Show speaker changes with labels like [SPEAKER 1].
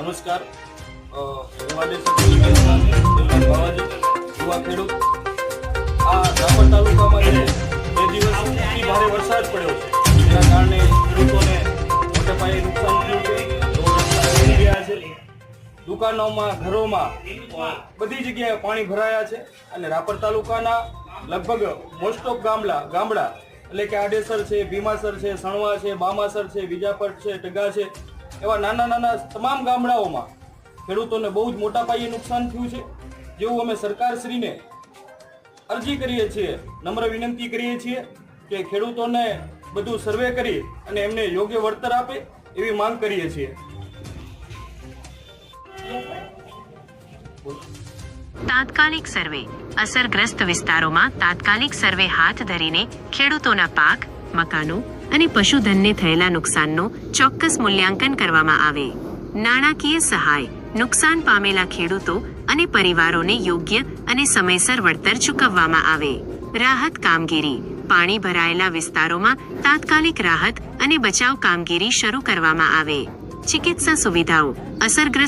[SPEAKER 1] વિસ્તાર, યુવા ખેડૂત આ રાપર તાલુકામાં જે બે દિવસ અતિ ભારે વરસાદ પડ્યો છે જેના કારણે ખેડૂતોને મોટા પાયે નુકસાન થયું છે. દુકાનોમાં ઘરોમાં બધી જગ્યાએ પાણી ભરાયા છે. અને રાપર તાલુકાના લગભગ મોસ્ટ ઓફ ગામડા ગામડા એટલે કે આડેસર છે ભીમાસર છે સણવા છે બામાસર છે વિજાપટ છે ટગા છે એવા નાના નાના તમામ ગામડાઓમાં ખેડૂતોને બહુ જ મોટા પાયે નુકસાન થયું છે, જેવું અમે સરકારશ્રીને અરજી કરીએ છીએ, નમ્ર વિનંતી કરીએ છીએ કે ખેડૂતોને બધું સર્વે કરી અને એમને યોગ્ય વળતર આપે એવી માંગ કરીએ છીએ.
[SPEAKER 2] તાત્કાલિક સર્વે. અસરગ્રસ્ત વિસ્તારોમાં તાત્કાલિક સર્વે હાથ ધરીને ખેડૂતોના પાક મકાનો અને પશુધનને થયેલા નુકસાનનો ચોક્કસ મૂલ્યાંકન કરવામાં આવે. નાણાકીય સહાય, નુકસાન પામેલા ખેડૂતો અને પરિવારોને યોગ્ય અને સમયસર વળતર ચૂકવવામાં આવે. રાહત કામગીરી, પાણી ભરાયેલા વિસ્તારોમાં તાત્કાલિક રાહત અને બચાવ કામગીરી શરૂ કરવામાં આવે. ચિકિત્સા સુવિધાઓ અસરગ્રસ્ત